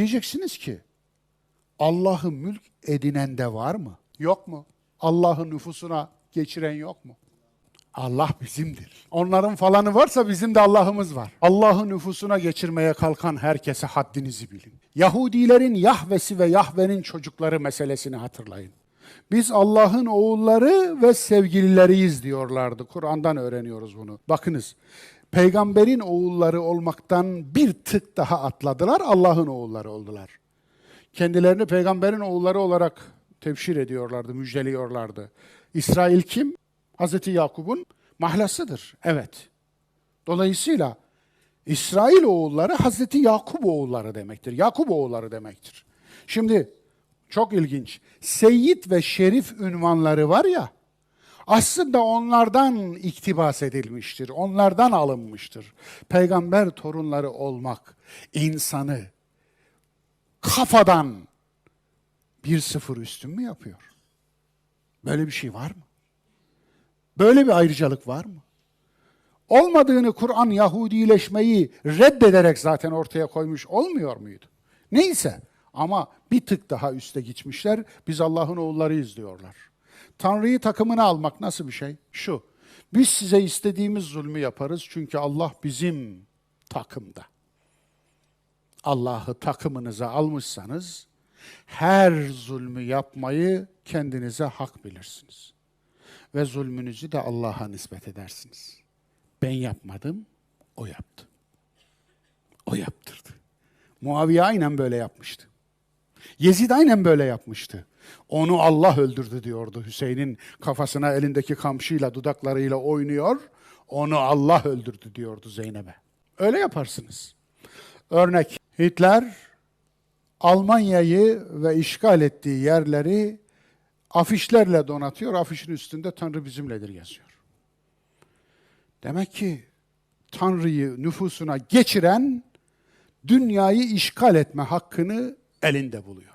Diyeceksiniz ki Allah'ı mülk edinen de var mı? Yok mu? Allah'ı nüfusuna geçiren yok mu? Allah bizimdir. Onların falanı varsa bizim de Allah'ımız var. Allah'ı nüfusuna geçirmeye kalkan herkese haddinizi bilin. Yahudilerin Yahvesi ve Yahve'nin çocukları meselesini hatırlayın. Biz Allah'ın oğulları ve sevgilileriyiz diyorlardı. Kur'an'dan öğreniyoruz bunu. Bakınız, peygamberin oğulları olmaktan bir tık daha atladılar, Allah'ın oğulları oldular. Kendilerini peygamberin oğulları olarak tebşir ediyorlardı, müjdeliyorlardı. İsrail kim? Hazreti Yakup'un mahlasıdır. Evet. Dolayısıyla İsrail oğulları Hazreti Yakup oğulları demektir. Yakup oğulları demektir. Şimdi çok ilginç. Seyyid ve Şerif ünvanları var ya, aslında onlardan iktibas edilmiştir, onlardan alınmıştır. Peygamber torunları olmak insanı kafadan bir sıfır üstün mü yapıyor? Böyle bir şey var mı? Böyle bir ayrıcalık var mı? Olmadığını Kur'an Yahudileşmeyi reddederek zaten ortaya koymuş olmuyor muydu? Neyse ama bir tık daha üste gitmişler. Biz Allah'ın oğullarıyız diyorlar. Tanrı'yı takımına almak nasıl bir şey? Şu. Biz size istediğimiz zulmü yaparız çünkü Allah bizim takımda. Allah'ı takımınıza almışsanız her zulmü yapmayı kendinize hak bilirsiniz. Ve zulmünüzü de Allah'a nispet edersiniz. Ben yapmadım, o yaptı. O yaptırdı. Muaviye aynen böyle yapmıştı. Yezid aynen böyle yapmıştı. Onu Allah öldürdü diyordu. Hüseyin'in kafasına elindeki kamçıyla, dudaklarıyla oynuyor. Onu Allah öldürdü diyordu Zeynep'e. Öyle yaparsınız. Örnek Hitler Almanya'yı ve işgal ettiği yerleri afişlerle donatıyor. Afişin üstünde Tanrı bizimledir yazıyor. Demek ki Tanrı'yı nüfusuna geçiren dünyayı işgal etme hakkını elinde buluyor.